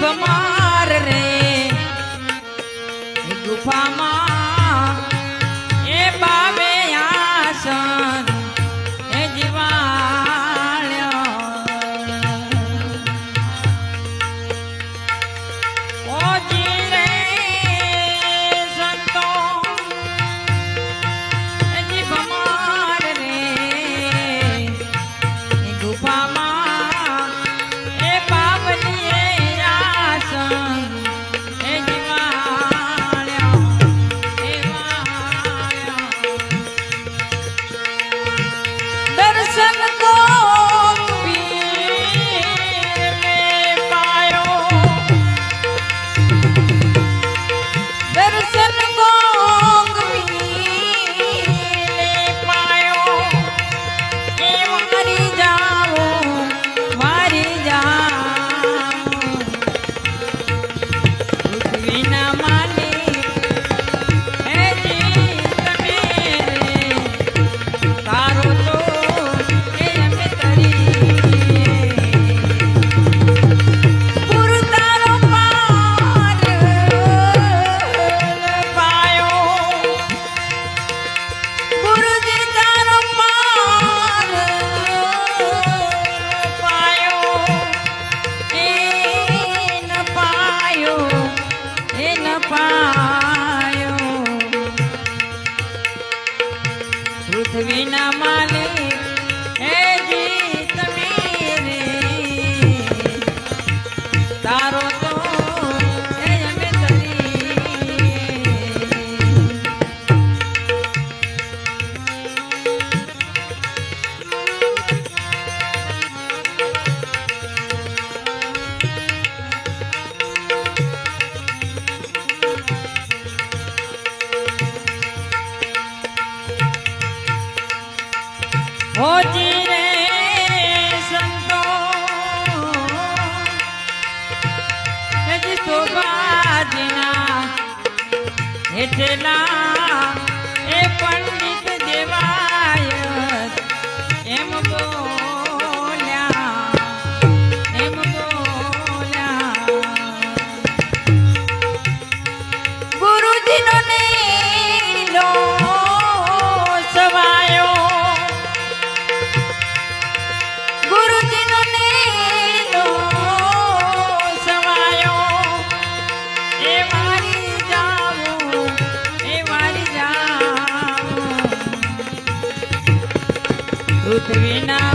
ભમાર રે. ગુફામાં પૃથ્વીના માલિક. હે હોજી રે સંતો હેઠલા ಪೃಥ್ವಿನಾ